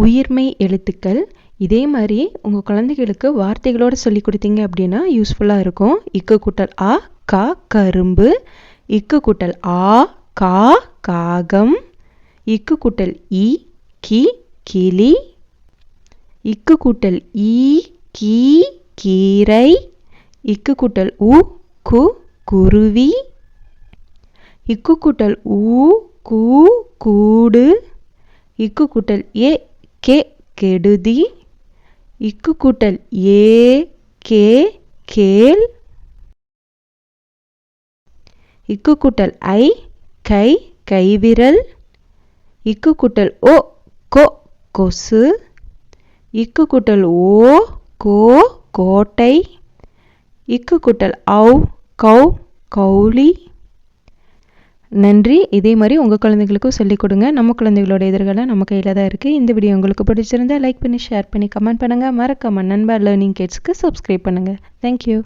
உயிர்மெய் எழுத்துக்கள். இதே மாதிரி உங்கள் குழந்தைகளுக்கு வார்த்தைகளோடு சொல்லி கொடுத்தீங்க அப்படின்னா யூஸ்ஃபுல்லாக இருக்கும். இக்கு கூட்டல் ஆ கா கரும்பு. இக்கு கூட்டல் ஆ கா காகம். இக்கு கூட்டல் இ கி கிளி. இக்கு கூட்டல் ஈ கீ கீரை. இக்கு கூட்டல் உ கு குருவி. இக்கு கூட்டல் ஊ கூ கூடு. இக்கு கூட்டல் ஏ கே கெடுதி. இக்கு கூட்டல் ஏ கே கேள். இக்கு கூட்டல் ஐ கை கைவிரல். இக்கு கூட்டல் ஓ கோ கொசு. இக்கு கூட்டல் ஓ கோ கோட்டை. இக்கு கூட்டல் ஔ கௌ கௌலி. நன்றி. இதே மாதிரி உங்கள் குழந்தைகளுக்கும் சொல்லிக் கொடுங்க. நம்ம குழந்தைகளோட எதிர்காலம் நம்ம கையில் தான் இருக்குது இந்த வீடியோ உங்களுக்கு பிடிச்சிருந்தா லைக் பண்ணி ஷேர் பண்ணி கமெண்ட் பண்ணுங்கள் மறக்காமல் நண்பா லேர்னிங் கிட்ஸ்க்கு சப்ஸ்கிரைப் பண்ணுங்கள் தேங்க்யூ